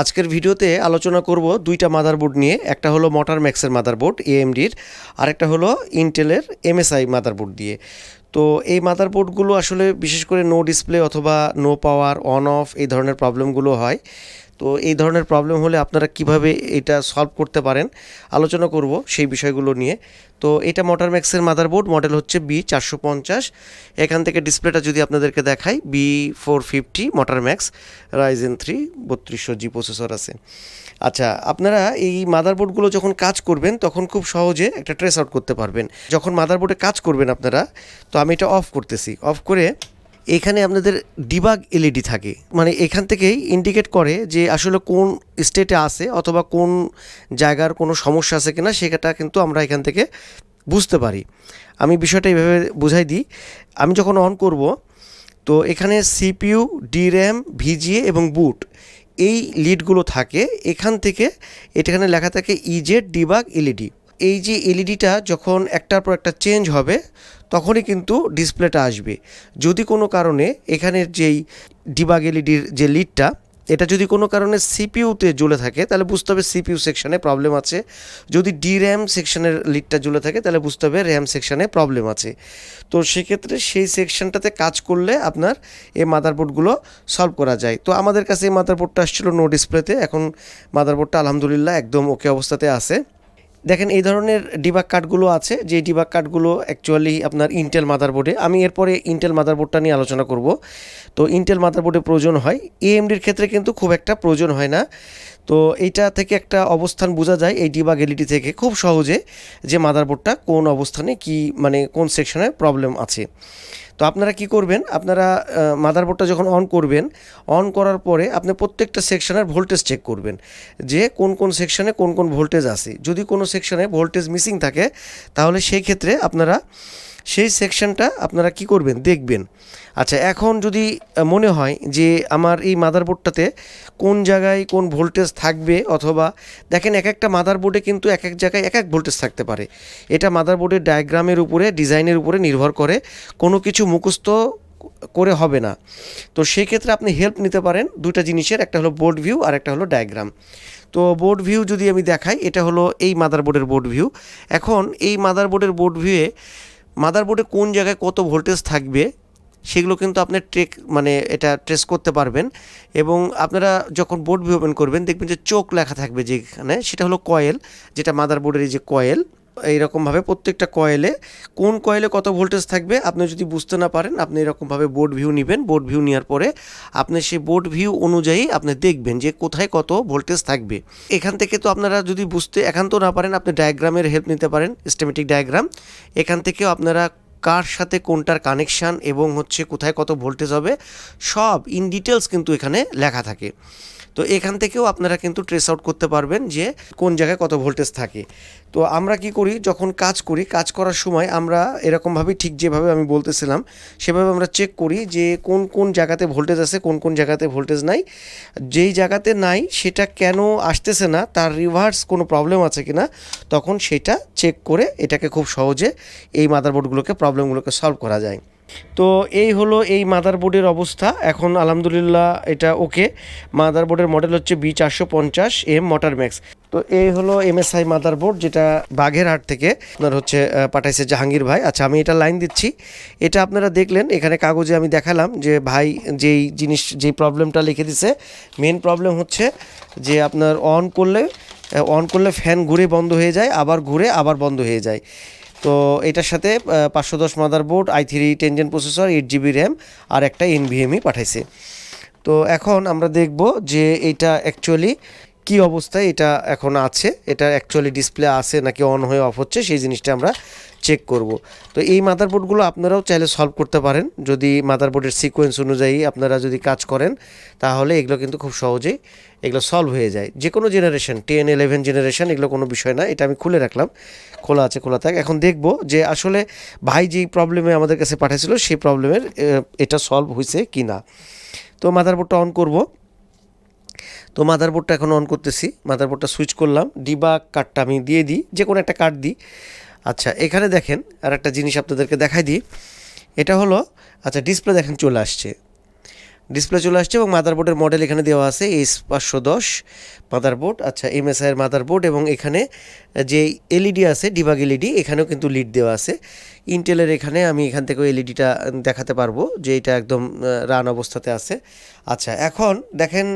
আজকের ভিডিওতে আলোচনা করব দুইটা মাদারবোর্ড নিয়ে। একটা হলো মোটার ম্যাক্সের মাদারবোর্ড এএমডির আরেকটা হলো ইন্টেলের এমএসআই মাদারবোর্ড দিয়ে। তো এই মাদারবোর্ডগুলো আসলে বিশেষ করে নো ডিসপ্লে অথবা নো পাওয়ার অন অফ এই ধরনের প্রবলেমগুলো হয়। তো এই ধরনের প্রবলেম হলে আপনারা কীভাবে এটা সলভ করতে পারেন? আলোচনা করব সেই বিষয়গুলো নিয়ে। তো এটা মোটর ম্যাক্সের মাদারবোর্ড মডেল হচ্ছে বি চারশো পঞ্চাশ। এখান থেকে ডিসপ্লেটা যদি আপনাদেরকে দেখাই B four fifty motor max Ryzen three বত্রিশশো জি প্রসেসর আছে। আচ্ছা আপনারা এই মাদারবোর্ডগুলো যখন কাজ করবেন, তখন খুব সহজে একটা ট্রেস আউট করতে পারবেন। যখন মাদারবোর্ডে কাজ করবেন আপনারা, তো আমি এটা অফ করতেছি। অফ করে এখানে আপনাদের ডিবাগ এলইডি থাকে। মানে এখান থেকেই ইন্ডিকেট করে যে আসলে কোন স্টেটে আছে অথবা কোন জায়গার কোনো সমস্যা আছে কিনা, সেটা কিন্তু আমরা এখান থেকে বুঝতে পারি। আমি বিষয়টা এইভাবে বুঝাই দিই। আমি যখন অন করব, তো এখানে সিপিইউ ডির্যাম ভিজিএ এবং বুট এই লিডগুলো থাকে। এখান থেকে এখানে লেখা থাকে ইজেড ডিবাগ এলইডি এই যে এলইডিটা যখন একটার পর একটা চেঞ্জ হবে তখনই কিন্তু ডিসপ্লেটা আসবে। যদি কোনো কারণে এখানের যেই ডিবাগ এলইডির যে লিডটা এটা যদি কোনো কারণে সিপিইউতে জ্বলে থাকে, তাহলে বুঝতে হবে সিপিউ সেকশানে প্রবলেম আছে। যদি ডি র্যাম সেকশনের লিডটা জ্বলে থাকে, তাহলে বুঝতে হবে র্যাম সেকশানে প্রবলেম আছে। তো সেক্ষেত্রে সেই সেকশনটাতে কাজ করলে আপনার এই মাদারবোর্ডগুলো সলভ করা যায়। তো আমাদের কাছে এই মাদারবোর্ডটা আসছিল নো ডিসপ্লেতে এখন মাদারবোর্ডটা আলহামদুলিল্লাহ একদম ওকে অবস্থাতে আছে। দেখেন, এই ধরনের ডিবাগ কার্ডগুলো আছে। যে ডিবাগ কার্ডগুলো অ্যাকচুয়ালি আপনার ইন্টেল মাদারবোর্ডে আমি এরপরে ইন্টেল মাদারবোর্ডটা নিয়ে আলোচনা করব। তো ইন্টেল মাদারবোর্ডে প্রয়োজন হয়। এএমডির ক্ষেত্রে কিন্তু খুব একটা প্রয়োজন হয় না। তো এইটা থেকে একটা অবস্থান বোঝা যায়, এই ডিবাগ এলইডি থেকে খুব সহজে যে মাদারবোর্ডটা কোন অবস্থানে কি মানে কোন সেকশনে প্রবলেম আছে। তো আপনারা কি করবেন? আপনারা মাদারবোর্ডটা যখন অন করবেন অন করার পরে আপনি প্রত্যেকটা সেকশনের ভোল্টেজ চেক করবেন। যে কোন কোন সেকশনে কোন কোন ভোল্টেজ আছে। যদি কোনো সেকশনে ভোল্টেজ মিসিং থাকে, তাহলে সেই ক্ষেত্রে আপনারা সেই সেকশনটা আপনারা কি করবেন? দেখবেন। আচ্ছা এখন যদি মনে হয় যে আমার এই মাদারবোর্ডটাতে কোন জায়গায় কোন ভোল্টেজ থাকবে অথবা দেখেন এক একটা মাদারবোর্ডে কিন্তু এক এক জায়গায় এক এক ভোল্টেজ থাকতে পারে। এটা মাদারবোর্ডের ডায়াগ্রামের উপরে ডিজাইনের উপরে নির্ভর করে কোনো কিছু মুখস্থ করে হবে না। তো সেই ক্ষেত্রে আপনি হেল্প নিতে পারেন দুটো জিনিসের, একটা হলো বোর্ড ভিউ আর একটা হলো ডায়াগ্রাম তো বোর্ড ভিউ যদি আমি দেখাই, এটা হলো এই মাদারবোর্ডের বোর্ড ভিউ এখন এই মাদারবোর্ডের বোর্ড ভিউয়ে মাদারবোর্ডে কোন জায়গায় কত ভোল্টেজ থাকবে, সেগুলো কিন্তু আপনি ট্রেক মানে এটা ট্রেস করতে পারবেন। এবং আপনারা যখন বোর্ড ভিউ ওপেন করবেন, দেখবেন যে চোখ লেখা থাকবে যেখানে, সেটা হলো কয়েল, যেটা মাদারবোর্ডের এই যে কয়েল। এইরকমভাবে প্রত্যেকটা কয়েলে, কোন কয়েলে কত ভোল্টেজ থাকবে আপনি যদি বুঝতে না পারেন, আপনি এরকমভাবে বোর্ড ভিউ নেবেন। বোর্ড ভিউ নেওয়ার পরে আপনি সেই বোর্ড ভিউ অনুযায়ী আপনি দেখবেন যে কোথায় কত ভোল্টেজ থাকবে। এখান থেকে তো আপনারা যদি বুঝতে, একান্ত না পারেন, আপনি ডায়াগ্রামের হেল্প নিতে পারেন স্টেমেটিক ডায়াগ্রাম এখান থেকেও আপনারা কার সাথে কোনটার কানেকশান এবং হচ্ছে কোথায় কত ভোল্টেজ হবে, সব ইন ডিটেলস কিন্তু এখানে লেখা থাকে। তো এখান থেকেও আপনারা কিন্তু ট্রেস আউট করতে পারবেন যে কোন জায়গায় কত ভোল্টেজ থাকে। তো আমরা কি করি, যখন কাজ করি, কাজ করার সময় আমরা এরকমভাবেই ঠিক যেভাবে আমি বলতেছিলাম, সেভাবে আমরা চেক করি যে কোন কোন জায়গাতে ভোল্টেজ আছে, কোন কোন জায়গাতে ভোল্টেজ নাই। যেই জায়গাতে নাই, সেটা কেন আসতেছে না, তার রিভার্স কোনো প্রবলেম আছে কিনা, তখন সেটা চেক করে এটাকে খুব সহজে এই মাদারবোর্ডগুলোকে প্রবলেমগুলোকে সলভ করা যায়। তো এই হলো এই মাদারবোর্ডের অবস্থা। এখন আলহামদুলিল্লাহ এটা ওকে মাদারবোর্ডের মডেল হচ্ছে বি চারশো পঞ্চাশ এম মোটর ম্যাক্স তো এই হলো এমএসআই মাদারবোর্ড যেটা বাঘেরহাট থেকে আপনার হচ্ছে পাঠাইছে জাহাঙ্গীর ভাই। আচ্ছা আমি এটা লাইন দিচ্ছি। এটা আপনারা দেখলেন, এখানে কাগজে আমি দেখালাম যে ভাই যেই জিনিস, যেই প্রবলেমটা লিখে দিছে মেন প্রবলেম হচ্ছে যে আপনার অন করলে অন করলে ফ্যান ঘুরে বন্ধ হয়ে যায়, আবার ঘুরে আবার বন্ধ হয়ে যায়। তো এটার সাথে পাঁচশো দশ motherboard, i three ten gen processor, eight GB RAM আর একটা এনভিএমই পাঠাইছে। তো এখন আমরা দেখব যে এটা অ্যাকচুয়ালি কি অবস্থায় এটা এখন আছে? এটা অ্যাকচুয়ালি ডিসপ্লে আছে নাকি অন হয়ে অফ হচ্ছে? সেই জিনিসটা আমরা চেক করব। তো এই মাদারবোর্ডগুলো আপনারাও চাইলে সলভ করতে পারেন। যদি মাদারবোর্ডের সিকোয়েন্স অনুযায়ী আপনারা যদি কাজ করেন, তাহলে এগুলো কিন্তু খুব সহজেই এগুলো সলভ হয়ে যায়। যে কোনো জেনারেশন টেন ইলেভেন জেনারেশন এগুলো কোনো বিষয় না। এটা আমি খুলে রাখলাম। খোলা আছে, খোলা থাক। এখন দেখব যে আসলে ভাই যেই প্রবলেমে আমাদের কাছে পাঠিয়েছিল সেই প্রবলেমের এটা সলভ হয়েছে কি না তো মাদারবোর্ডটা অন করব। তো মাদারবোর্ডটা এখন অন করতেছি। মাদারবোর্ডটা সুইচ করলাম। ডিবা কার্ডটা আমি দিয়ে দিই। যে কোনো একটা কার্ড দিই। আচ্ছা এখানে দেখেন আর একটা জিনিস আপনাদেরকে দেখাই দিই। এটা হলো আচ্ছা ডিসপ্লে দেখেন চলে আসছে। ডিসপ্লে চলে আসছে এবং মাদারবোর্ডের মডেল এখানে দেওয়া আছে এস পাঁচশো দশ মাদারবোর্ড আচ্ছা এমএসআইয়ের মাদারবোর্ড এবং এখানে যে এলইডি আছে ডিবাগ এলইডি এখানেও কিন্তু লিড দেওয়া আছে। ইন্টেলের এখানে আমি এখান থেকেও এলইডিটা দেখাতে পারব, যে এটা একদম রান অবস্থাতে আছে। আচ্ছা এখন দেখেন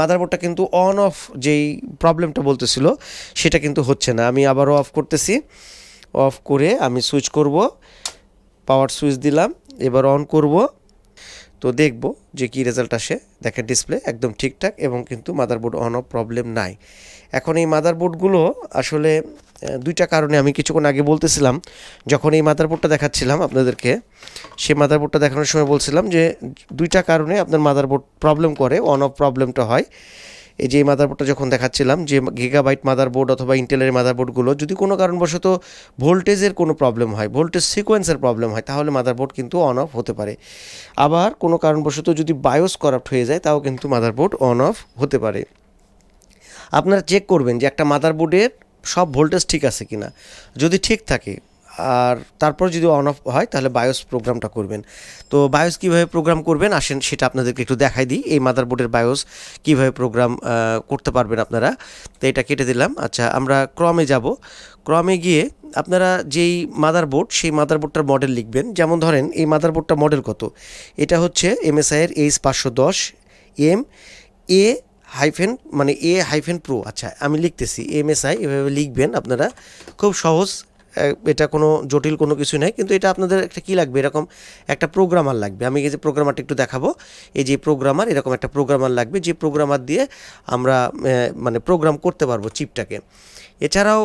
মাদারবোর্ডটা কিন্তু অন অফ যেই প্রবলেমটা বলতেছিল, সেটা কিন্তু হচ্ছে না। আমি আবারও অফ করতেছি। অফ করে আমি সুইচ করব। পাওয়ার সুইচ দিলাম, এবার অন করব। তো দেখব যে কি রেজাল্ট আসে। দেখেন ডিসপ্লে একদম ঠিকঠাক এবং কিন্তু মাদারবোর্ড অন অফ প্রবলেম নাই। এখন এই মাদারবোর্ডগুলো আসলে দুইটা কারণে আমি কিছুক্ষণ আগে বলতেছিলাম, যখন এই মাদারবোর্ডটা দেখাচ্ছিলাম আপনাদেরকে, সেই মাদারবোর্ডটা দেখানোর সময় বলছিলাম যে দুইটা কারণে আপনার মাদারবোর্ড প্রবলেম করে অন অফ প্রবলেমটা হয়। এই যে মাদারবোর্ডটা যখন দেখাচ্ছিলাম, যে গিগাবাইট মাদারবোর্ড অথবা ইন্টেলের মাদারবোর্ডগুলো যদি কোনো কারণবশত ভোল্টেজের কোনো প্রবলেম হয় ভোল্টেজ সিকোয়েন্সের প্রবলেম হয়, তাহলে মাদারবোর্ড কিন্তু অন অফ হতে পারে। আবার কোনো কারণবশত যদি বায়োস করাপ্ট হয়ে যায়, তাও কিন্তু মাদারবোর্ড অন অফ হতে পারে। আপনারা চেক করবেন যে একটা মাদারবোর্ডের সব ভোল্টেজ ঠিক আছে কিনা। যদি ঠিক থাকে আর তারপর যদি অন অফ হয়, তাহলে বায়োস প্রোগ্রামটা করবেন। তো বায়োস কীভাবে প্রোগ্রাম করবেন? আসেন, সেটা আপনাদেরকে একটু দেখাই দিই। এই মাদারবোর্ডের বায়োস কীভাবে প্রোগ্রাম করতে পারবেন আপনারা? তো এটা কেটে দিলাম। আচ্ছা আমরা ক্রমে যাব। ক্রমে গিয়ে আপনারা যেই মাদারবোর্ড সেই মাদারবোর্ডটার মডেল লিখবেন। যেমন ধরেন, এই মাদারবোর্ডটা মডেল কত? এটা হচ্ছে এমএসআইয়ের এইচ পাঁচশো দশ এম এ হাইফেন মানে এ হাইফেন প্রো আচ্ছা আমি লিখতেছি এমএসআই এভাবে লিখবেন আপনারা। খুব সহজ। এটা কোনো জটিল কোনো কিছু নেই, কিন্তু এটা আপনাদের একটা কী লাগবে? এরকম একটা প্রোগ্রামার লাগবে। আমি এই যে প্রোগ্রামারটা একটু দেখাবো। এই যে প্রোগ্রামার এরকম একটা প্রোগ্রামার লাগবে, যে প্রোগ্রামার দিয়ে আমরা মানে প্রোগ্রাম করতে পারব চিপটাকে এছাড়াও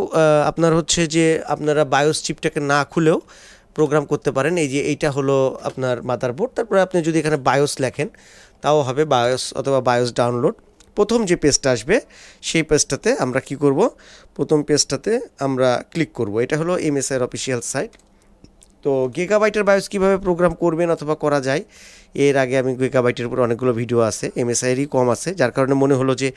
আপনার হচ্ছে যে আপনারা বায়োস চিপটাকে না খুলেও প্রোগ্রাম করতে পারেন। এই যে এইটা হলো আপনার মাদারবোর্ড তারপরে আপনি যদি এখানে বায়োস লেখেন, তাও হবে বায়োস অথবা বায়োস ডাউনলোড প্রথম যে পেজটা আসবে, সেই পেজটাতে আমরা কি করব? প্রথম পেজটাতে আমরা ক্লিক করব। এটা হলো এমএসআইয়ের অফিসিয়াল সাইট তো গিগাবাইটের বায়োস কীভাবে প্রোগ্রাম করবেন অথবা করা যায়? এর আগে আমি গিগাবাইটের উপর অনেকগুলো ভিডিও আছে এমএসআইয়েরই কম আছে, যার কারণে মনে হলো যে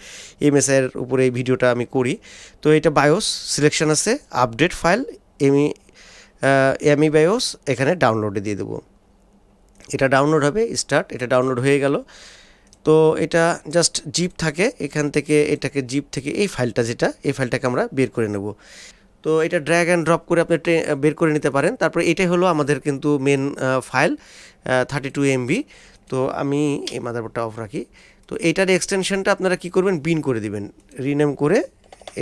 এমএসআইয়ের উপরে এই ভিডিওটা আমি করি। তো এটা বায়োস সিলেকশন আছে আপডেট ফাইল এমি এমি বায়োস এখানে ডাউনলোডে দিয়ে দেবো। এটা ডাউনলোড হবে স্টার্ট এটা ডাউনলোড হয়ে গেল। তো এটা জাস্ট জিপ থাকে, এখান থেকে এটাকে জিপ থেকে এই ফাইলটা যেটা, এই ফাইলটাকে আমরা বের করে নেব। তো এটা ড্র্যাগ অ্যান্ড ড্রপ করে আপনি বের করে নিতে পারেন। তারপরে এটাই হলো আমাদের কিন্তু main file thirty two MB তো আমি এই মাদারবোর্ডটা অফ রাখি। তো এইটার এক্সটেনশনটা আপনারা কি করবেন? বিন করে দিবেন। রিনেম করে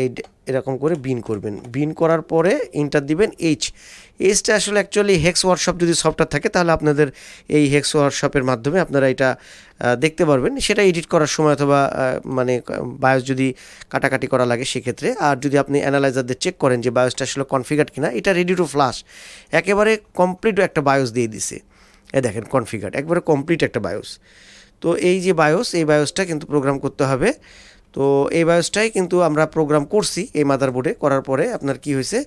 এই এরকম করে বিন করবেন। বিন করার পরে ইন্টার দিবেন এইচ এইচটা আসলে অ্যাকচুয়ালি হেক্স ওয়ার্কশপ যদি সফটওয়্যার থাকে, তাহলে আপনাদের এই হেক্স ওয়ার্কশপের মাধ্যমে আপনারা এটা দেখতে পারবেন। সেটা এডিট করার সময় অথবা মানে বায়োস যদি কাটাকাটি করা লাগে সেক্ষেত্রে। আর যদি আপনি অ্যানালাইজার দিয়ে চেক করেন যে বায়োসটা আসলে কনফিগার্ড কিনা, এটা রেডি টু ফ্লাশ একেবারে কমপ্লিট একটা বায়োস দিয়ে দিছে। এ দেখেন কনফিগার্ড একবারে কমপ্লিট একটা বায়োস তো এই যে বায়োস এই বায়োসটা কিন্তু প্রোগ্রাম করতে হবে। তো এই বায়োসটাই কিন্তু আমরা প্রোগ্রাম করছি এই মাদারবোর্ডে করার পরে আপনার কি হয়েছে,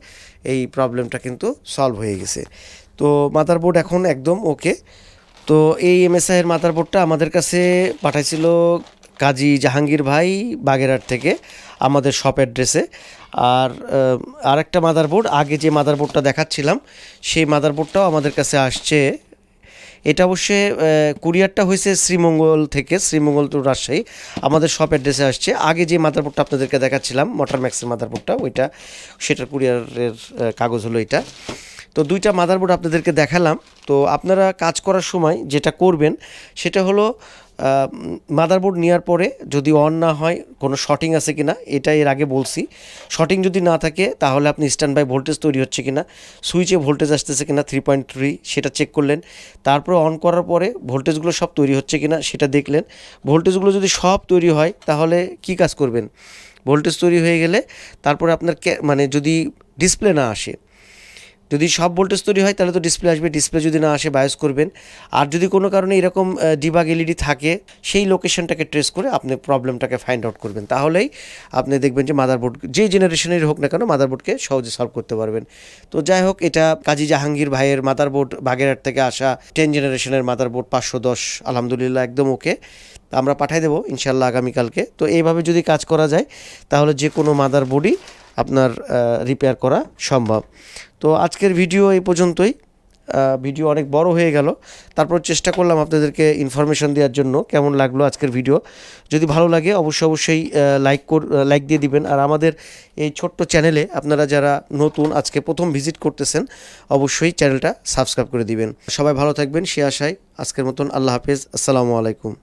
এই প্রবলেমটা কিন্তু সলভ হয়ে গেছে। তো মাদারবোর্ড এখন একদম ওকে তো এই এমএসআইয়ের মাদারবোর্ডটা আমাদের কাছে পাঠাইছিল কাজী জাহাঙ্গীর ভাই বাগেরহাট থেকে, আমাদের শপ অ্যাড্রেসে আর আরেকটা মাদারবোর্ড আগে যে মাদারবোর্ডটা দেখাচ্ছিলাম, সেই মাদারবোর্ডটাও আমাদের কাছে আসছে এটা অবশ্যই কুরিয়ারটা হয়েছে শ্রীমঙ্গল থেকে, শ্রীমঙ্গল টু রাজশাহী। আমাদের শপ অ্যাড্রেসে আসছে। আগে যে মাদারবোর্ডটা আপনাদেরকে দেখাচ্ছিলাম মোটর ম্যাক্সের মাদারবোর্ডটা ওইটা, সেটার কুরিয়ারের কাগজ হলো এটা। তো দুইটা মাদারবোর্ড আপনাদেরকে দেখালাম। তো আপনারা কাজ করার সময় যেটা করবেন, সেটা হলো মাদারবোর্ড নেওয়ার পরে যদি অন না হয়, কোনো শর্টিং আছে কিনা, এটা এর আগে বলছি। শর্টিং যদি না থাকে, তাহলে আপনি স্ট্যান্ড বাই ভোল্টেজ তৈরি হচ্ছে কিনা সুইচে ভোল্টেজ আসতেছে কিনা থ্রি পয়েন্ট থ্রি সেটা চেক করলেন। তারপরে অন করার পরে ভোল্টেজগুলো সব তৈরি হচ্ছে কিনা, সেটা দেখলেন। ভোল্টেজগুলো যদি সব তৈরি হয়, তাহলে কি কাজ করবেন? ভোল্টেজ তৈরি হয়ে গেলে, তারপরে আপনার মানে যদি ডিসপ্লে না আসে যদি সব ভোল্টেজ তৈরি হয়, তাহলে তো ডিসপ্লে আসবে। ডিসপ্লে যদি না আসে বায়োস করবেন। আর যদি কোনো কারণে এরকম ডিবাগ এলইডি থাকে, সেই লোকেশনটাকে ট্রেস করে আপনি প্রবলেমটাকে ফাইন্ড আউট করবেন। তাহলেই আপনি দেখবেন যে মাদারবোর্ড যে জেনারেশনের হোক না কেন মাদারবোর্ডকে সহজে সলভ করতে পারবেন। তো যাই হোক, এটা কাজী জাহাঙ্গীর ভাইয়ের মাদারবোর্ড বাগেরহাট থেকে আসা টেন জেনারেশনের মাদারবোর্ড পাঁচশো দশ, আলহামদুলিল্লাহ, একদম ওকে আমরা পাঠাই দেবো ইনশাল্লাহ আগামীকালকে। তো এইভাবে যদি কাজ করা যায়, তাহলে যে কোনো মাদারবোর্ডই আপনার রিপেয়ার করা সম্ভব। তো আজকের ভিডিও এই পর্যন্তই। ভিডিও অনেক বড় হয়ে গেল। তারপর চেষ্টা করলাম আপনাদেরকে ইনফরমেশন দেওয়ার জন্য কেমন লাগল আজকের ভিডিও। যদি ভালো লাগে অবশ্যই অবশ্যই লাইক কর লাইক দিয়ে দিবেন। আর আমাদের এই ছোট্ট চ্যানেলে আপনারা যারা নতুন আজকে প্রথম ভিজিট করতেছেন, অবশ্যই চ্যানেলটা সাবস্ক্রাইব করে দিবেন। সবাই ভালো থাকবেন, সে আশায়। আজকের মতন আল্লাহ হাফেজ। আসসালামু আলাইকুম।